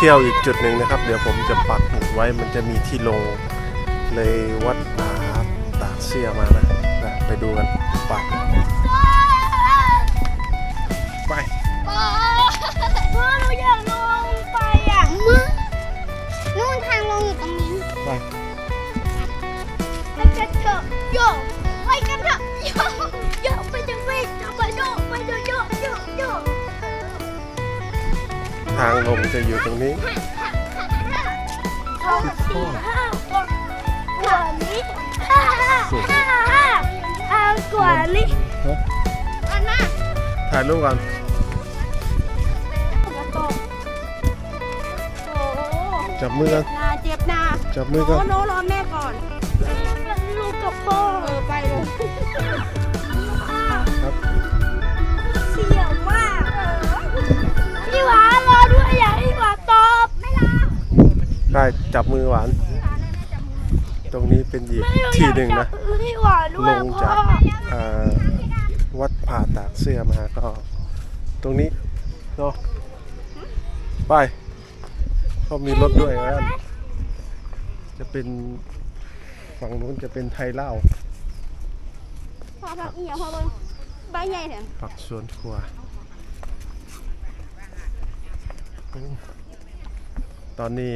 เที่ยวอีกจุดหนึ่งนะครับ เดี๋ยวผมจะปักหมุดไว้มันจะมีที่ลงเลยวัดผาตากเสียมานะนะไปดูกันไปไปพ่อเราอยากลงไปอะมึงนู่นทางลงอยู่ตรงนี้ไปไปกันเถอะโยไปกั ทางลงจะอยู่ตรงนี้สองสี่ห้ากว่ากว่านี้ห้าห้าห้าห้าห้ากว่านี้อันน่ะถ่ายรูปกันกระตกโอ้จับมือกันนาเจ็บนาจับมือกันโอ้โนรอแม่ก่อนลูกกับพ่อเออไปเลยครับ ได้จับมือหวาน ตรงนี้เป็นอีกที่หนึ่งนะพี่หวานด้วลยงพ่จากอเอ่อวัดผาตากเสื้อมาก็ ตรงนี้เนาะไปก็มีรถด้วยนะจะเป็นฝั่งนู้นจะเป็นไทยเล่าวพอพักอีหยังพอเบิ่งใบใหญ่แถมผักสวนครัวอืมตอนนี้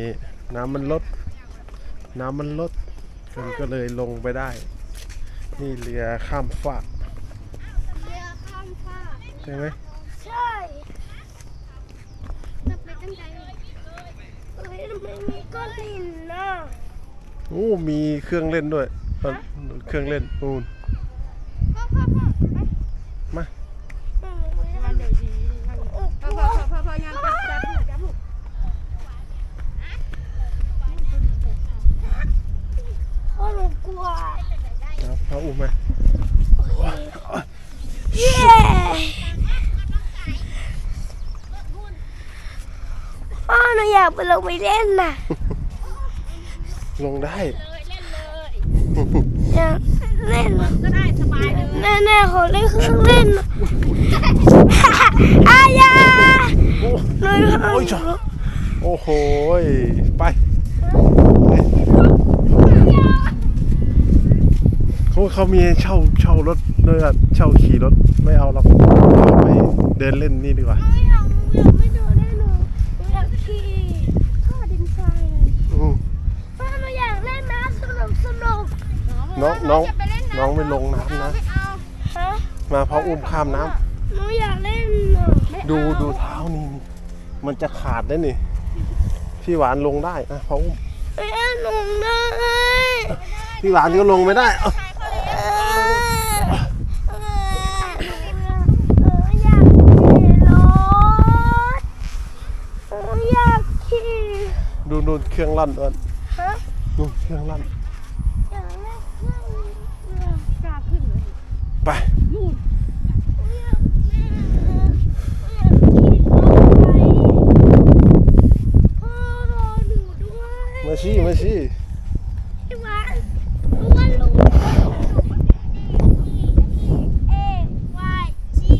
น้ำมันลด น้ำมันลดคนก็เลยลงไปได้ นี่เรือข้ามฟากเรือข้ามฟากใช่ไหมใช่จะไปตั้งใจเฮ้ยทำไมมีก้อนหินน่ะโอ้มีเครื่องเล่นด้วยเอ้าเครื่องเล่นนู่น พ่อพ่อพ่อไป มา อืมไม่ได้ มันเดี๋ยวดีพอพอพอพอพอยางจับจับลูกจับลูก พ่อหนูกลัว เอาพระอุ้มมาเย้พ่อหนูอยากไปลงไปเล่นน่ะลงได้อยากเล่นก็ได้สบายเลยแน่ๆขอเล่นเครื่องเล่นน่ะอายาโอ้หน่อยโอ้ยจ้ะโอ้โหยไปไป เขามีเช่าเช่ารถด้วยอะเช่าขี่รถไม่เอาหรอกเอาไปเดินเล่นนี่ดีกว่า ไม่เอยากอยากไม่โดนได้หนูหนูอยากขี่ข้าดินทรายเลยอืมพ่อหนูอยากเล่นน้ำสนุกสนุกน้องน้องน้องไม่ลงน้ำนะ ไม่เอาฮะมาพระอุ้มข้ามน้ำหนูอยากเล่นน่ะดูดูเท้านี่นี่มันจะขาดได้นี่พี่หวานลงได้นะพระอุ้มไอ้อันหนูได้พี่หวานก็ลงไม่ได้เอา เออเออเอออยากขี่รถเอออยากขี่ ดูดูเค รื่องลั่นด้วยฮะดูเครื่องลั่นอยากเล่นเครื่องเล่นกล้าขึ้นเลยไปนู่นอยากเล่นอยากขี่รถไปพ่อรอหนูด้วยมาชี้มาชี้พี่หวานรู้ว่าลุงเอวายจี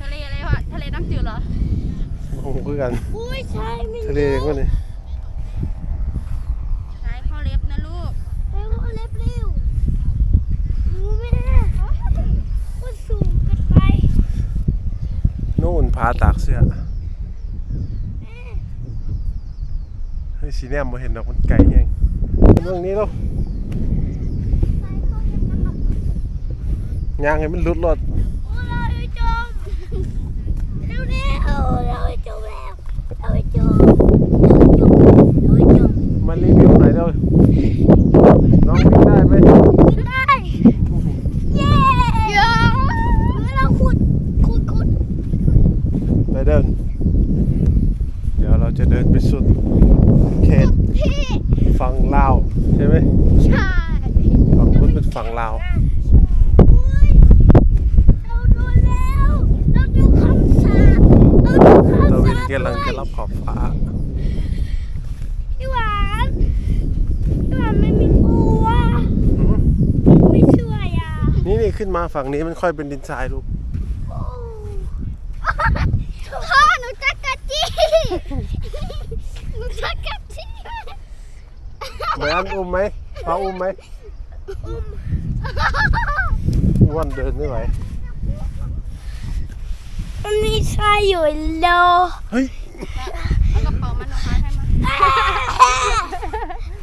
ทะเลอะไรวะทะเลน้ำจืดเหรอโอ้โหคือกันอุ้ยใช่ไม่ทะเลก็นี่ใช้ข้อเล็บนะลูก เร็วเล็บเร็วรู้ไหมว่าสูงเกินไป นู่นพาตากเสื้อเฮ้ยสี แนมมาเห็นดอกมันไก่เองเรื่องนี้แล้วยางให้มันหลุดรถโอ้เราไปจมเร็วเร็วเราไปจมแล้วเราไปจมเราไปจมเราไปจม มารีวิวหน่อยเร็วน้องวิ่งได้ไหม ได้เย้เย้เราขุดขุดขุด ไปเดิน เดี๋ยวเราจะเดินไปสุดเขต พี่ ฝั่งลาวใช่ไหม ใช่ ฝั่งนู้นเป็นฝั่งลาว อุ๊ยเราดูแล้วเราดูคำสาปเราดูคำตะสาวินปกำลังจะรับขอบฟ้าพี่หวานพี่หวานไม่มีปูอะอืมไม่ช่วยอะ นี่นี่ขึ้นมาฝั่งนี้มันค่อยเป็นดินทรายลูกโอ้พ่อหนูจักรจี้หนูจะกัดที่เหมือนอุ้มไหมพาอุ้มไหมอ้ วนเดินไม่ไหวมันมีชายอยู่โลเฮ้ยเอากระเป๋ามันหนูพาให้มา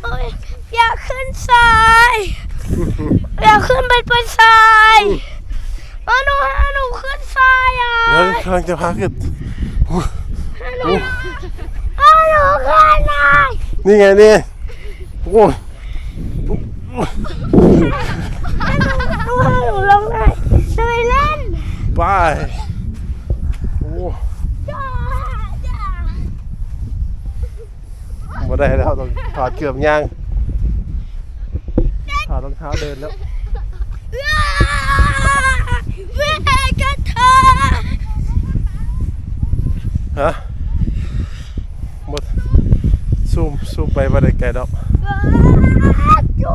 โอ๊ยอยากขึ้นทรายอยากขึ้นไปบนทรายเอาหนูให้หนูขึ้นทรายอะเดี๋ยวกำลังจะพาขึ้นให้หนูเอาหนูขึ้นหน่อยนี่ไงนี่โอ้ย ให้หนูหนูให้หนูลงหน่อยจะไปเล่น ไปโอ้จ้าจ้ามาได้แล้วต้องถอดเกือบยางถอดรองเท้าเดินแล้วแม่กระเทยฮะหมดซูมซูมไปมาได้ไกลดอกจู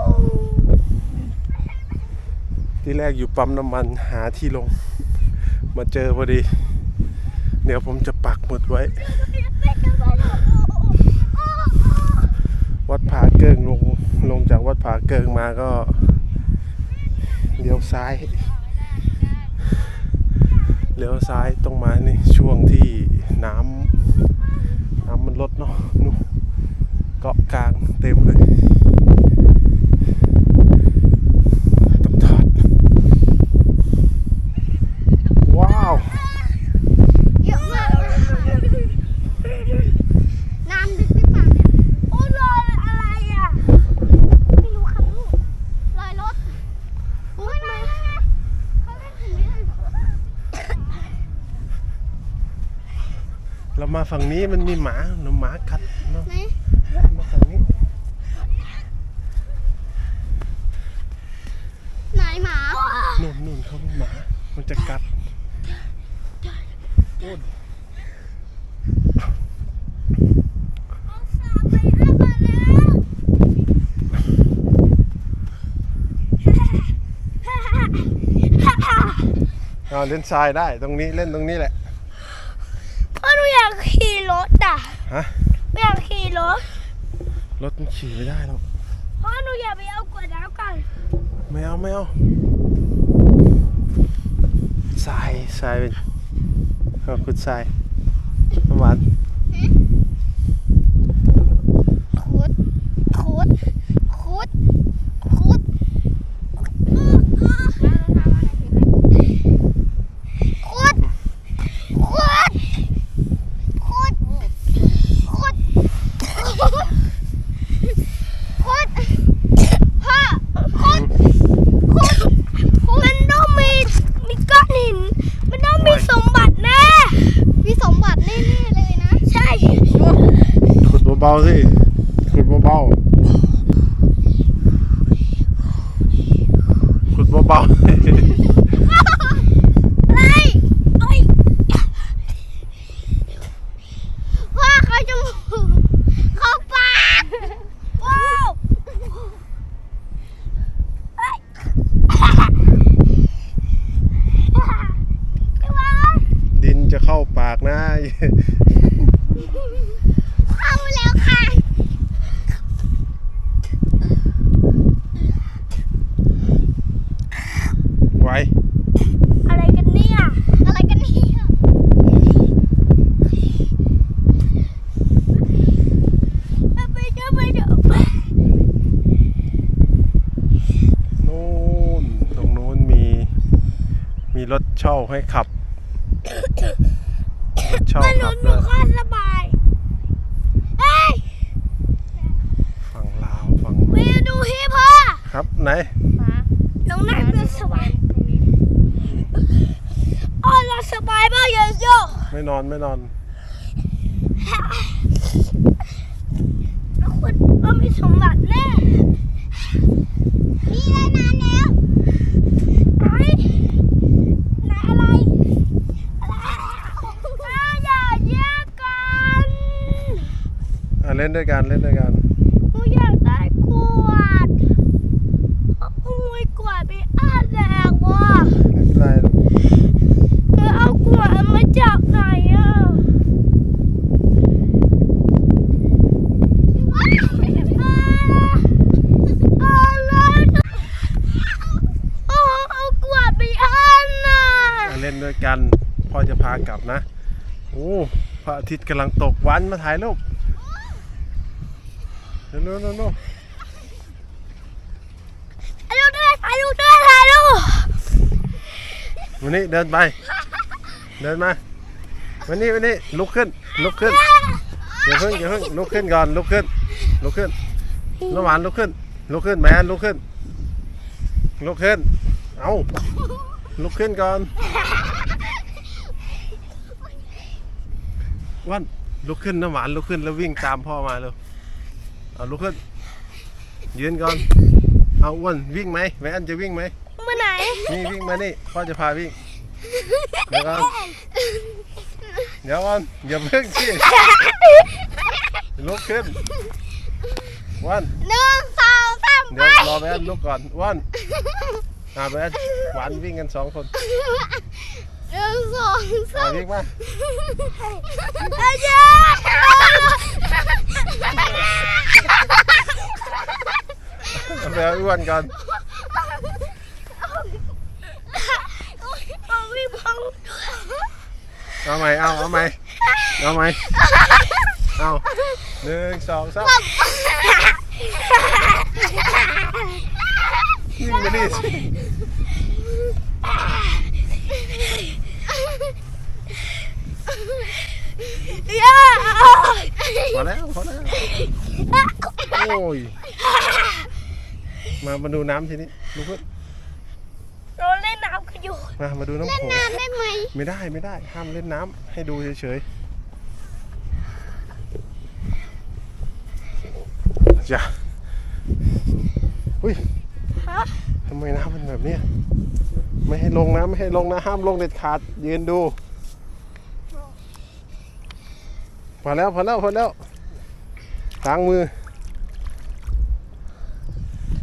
ที่แรกอยู่ปั๊มน้ำมันหาที่ลง มาเจอพอดี เดี๋ยวผมจะปักหมุดไว้ วัดผาเกิงลงลงจากวัดผาเกิงมาก็เลี้ยวซ้ายเลี้ยวซ้ายตรงมานี่ช่วงที่น้ำน้ำมันลดเนาะนู่นเกาะกลางเต็มเลยต้องถอดว้าว เยอะมากเลยค่ะน้ำดึกหรือเปล่าเนี่ย โอ้รอยอะไรอะ ไม่รู้ค่ะลูกลอยรถอุ้ยนั่นไงเขาเล่นถึงนี่ เรามา ฝั่งนี้มันมีหมาหนูหมากัดเนาะไหนมาฝั่งนี้ไหนหมานู่นนู่นเขาเป็นหมา มันจะกัดโอ้ยเอาเล่นทรายได้ตรงนี้เล่นตรงนี้แหละ พ่อหนูอยากขี่ รถอะฮะไม่อยากขี่รถ รถมันขี่ไม่ได้หรอกพ่อหนูอยากไปเอากวดน้ำกันไม่เอาไม่เอาทรายทรายเป็นเอาคุณทรายน้ำหวาน ขุดเบาๆ อะไรเอ้ย พ่อเขาจมูกเขาปาก ว้าวเอ้ยพี่วาน ดินจะเข้าปากนะ เข้าแล้วค่ะ ไว้ อะไรกันเนี่ย อะไรกันเนี่ย ไปเจอไปเจอ นู่นตรงนู้นมี มีรถ เช่าให้ขับรถเช่ามันหนูขับหนูด้วยก็สบายเฮ้ยฝั่งลาวฝั่งไปดูพี่พ่อครับไหนน้องนั่งก็สบายอ๋อเราสบายมากเลยโยไม่นอนไม่นอนแล้วคุณก็มีสมบัติแน่มีอะไรมาแล้วไหนไหนอะไร อะไรอ่าอย่าแยกกันอะเล่นด้วยกันเล่นด้วยกัน หนูอยากได้กวาดเอาขโมยกวาดไปอ้าแดกว่ะ ไม่เป็นไรหรอก เธอเอากวาดมาจากไหนอะ ล่นด้วยกันพ่อจะพากลับนะ โอ้พระอาทิตย์กำลังตกวันมาถ่ายรูปเร็วๆเร็วๆเร็วถ่ายรูปด้วยถ่ายรูปด้วยถ่ายรูปๆวันนี้เดินไป เดินมาวันนี้วันนี้ลุกขึ้นลุกขึ้นอย่าเพิ่งอย่าเพิ่งลุกขึ้นก่อนลุกขึ้นลุกขึ้นน้ำหวานลุกขึ้นลุกขึ้นแมนลุกขึ้นลุกขึ้นเอาลุกขึ้นก่อน วันลุกขึ้นน้ำหวานลุกขึ้นแล้ววิ่งตามพ่อมาเร็วเอาลุกขึ้น ยืนก่อน เอาอ้วนวิ่งไหมแมนจะวิ่งไหมเมื่อไหน นี่วิ่งมานี่พ่อจะพาวิ่ง เดี๋ยวก่อนเดี๋ยวก่อนอย่าเพิ่งสิลุกขึ้นวันหนึ่งสองสามเดี๋ยวรอแมนลุกก่อนวันอ่าแมนหวานวิ่งกันสองคน หนึ่งสองสาอ่าม วิ่งมาอาจารย์เอาไปเอาอ้วนก่อนเอาวิ่งพังเอาใหม่เอาเอาใหม่เอาใหม่เอาหนึ่งสองสามวิ่งไปดิ ย่าพอแล้วพอแล้วโอ้ยมามาดูน้ำทีนี้ลุกขึ้นเราเล่นน้ำกันอยู่ มามาดูน้ำโขงน้ำได้ไหมไม่ได้ไม่ได้ห้ามเล่นน้ำให้ดูเฉยๆจ้ะอุ้ยฮะทำไมน้ำเป็นแบบเนี้ย ไม่ให้ลงนะ ไม่ให้ลงนะ ห้ามลงเด็ดขาด ยืนดู พอแล้วพอแล้วพอแล้วล้างมือ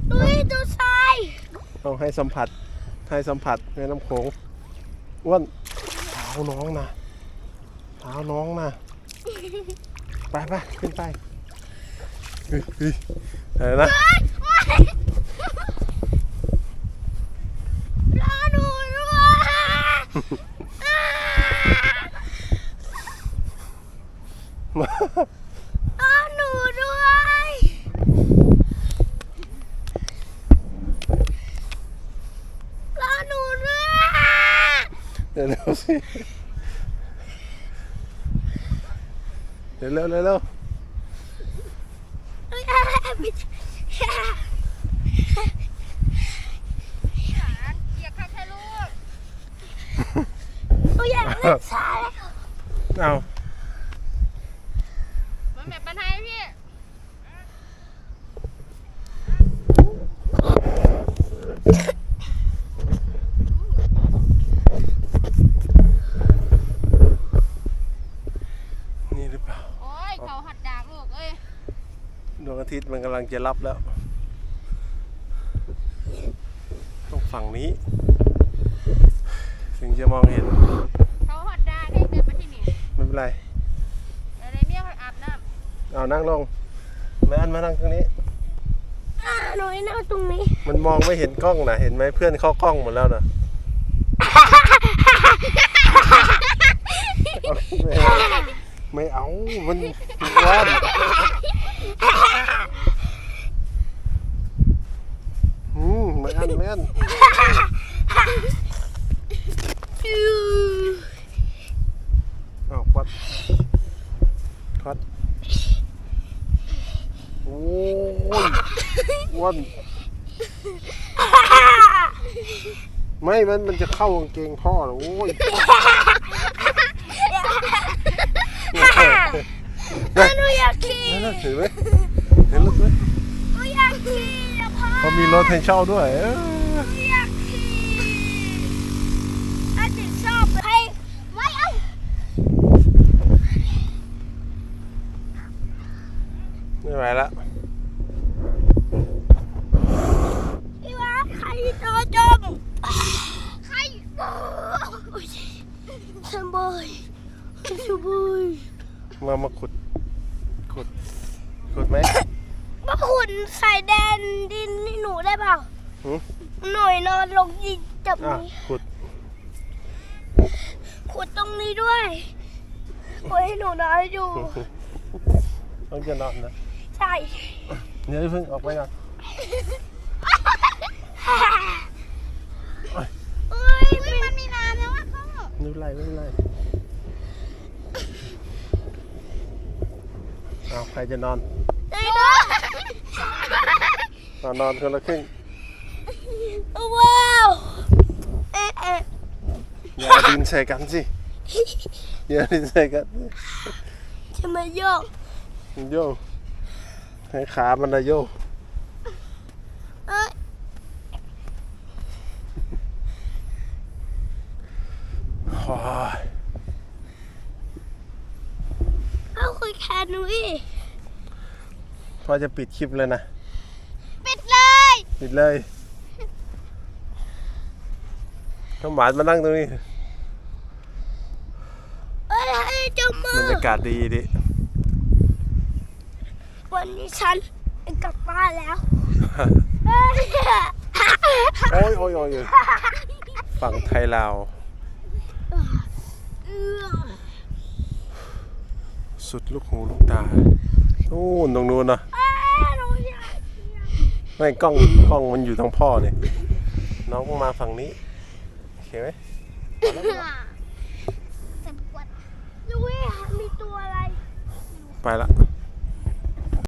ดูดิดูทรายต้องให้สัมผัส ให้สัมผัสในน้ำโขงอ้วนเท้าน้องนะเท้าน้องนะไปไปขึ้นไปเฮ้ยเฮ้ยอะไรนะ รอหนูด้วยรอหนูด้วยรอหนูด้วย เดี๋ยวเร็วสิ เดี๋ยวเร็วเร็วเร็วอยากทำให้ลูกหนูอยากเล่นทรายเอา มันแบบปัญหาพี่ นี่หรือเปล่า โอ้ยเขาหัดดากลูกเอ้ย ดวงอาทิตย์ มันกำลังจะรับแล้ว ต้องฝั่งนี้ ถึงจะมองเห็น เขาหัดดากให้เดินมาที่นี่ไม่เป็นไรอะไรเมียคอยอาบน้เอานั่งลงแม่อันมานั่งตรงนี้อ่าหนูนั่งตรงนี้ มันมองไม่เห็นกล้องนะเห็นไหมเพื่อนเข้ากล้องหมดแล้วนะไม่เอาไม่เอามันร้อน อืมไม่อันไม่อันเอาควัดควัดโอ้ยอ้วนไม่มันมันจะเข้ากางเกงพ่อเหรอโอ้ยหนูอยากขี่นั่นถือไหมเห็นรถไหมหนูอยากขี่อะพ่อ เขามีรถให้เช่าด้วยเออหนูอยากขี่อาจิชอบให้ำไม่เอา ไม่ไหวละ พี่ว่าใครโดนจม ใคร สบายสบาย มา มาขุด ขุด ขุดไหม มาขุนใส่แดนดินให้หนูได้เปล่า หือ หน่อยนอนลงยิงจับ อะ นี้ ขุด ขุดตรงนี้ด้วย โอ้ยหนูนอนอยู่ ต้องจะนอนนะ ใช่ เดี๋ยวเพิ่งออกไปก่อนเอ้ยอุ้ยมันมีน้ำแล้วอะพ่อไม่เป็นไรไม่เป็นไรเอาใครจะนอนได้ด้วยนอนนอนคนละครึ่งว้าว เอ๊ะเอ๊ะอย่าเอาดินใส่กันสิ อย่าเอาดินใส่กันจะมาโยกโยกให้ขามันนะโยกเอ้ยโอ้ยเอาคุยแคนนุ้ยพ่อจะปิดคลิปเลยนะ ปิดเลย ปิดเลยน้ำหวานมานั่งตรงนี้ เอ้ยให้เจ้ามืบรอรยากาศดีดิ วันนี้ฉันกลับบ้านแล้วเอ้ยโอ้ยโอ้ยโอ้ยโอ้ยฝั่งไทยลาวเอื้อสุดลูกหูลูกตาโอ้นตรงนู้นนะเอ้ยหนูอยากไม่กล้องกล้องมันอยู่ทางพ่อเนี่ย น้องมาฝั่งนี้ โอเคไหม เจ็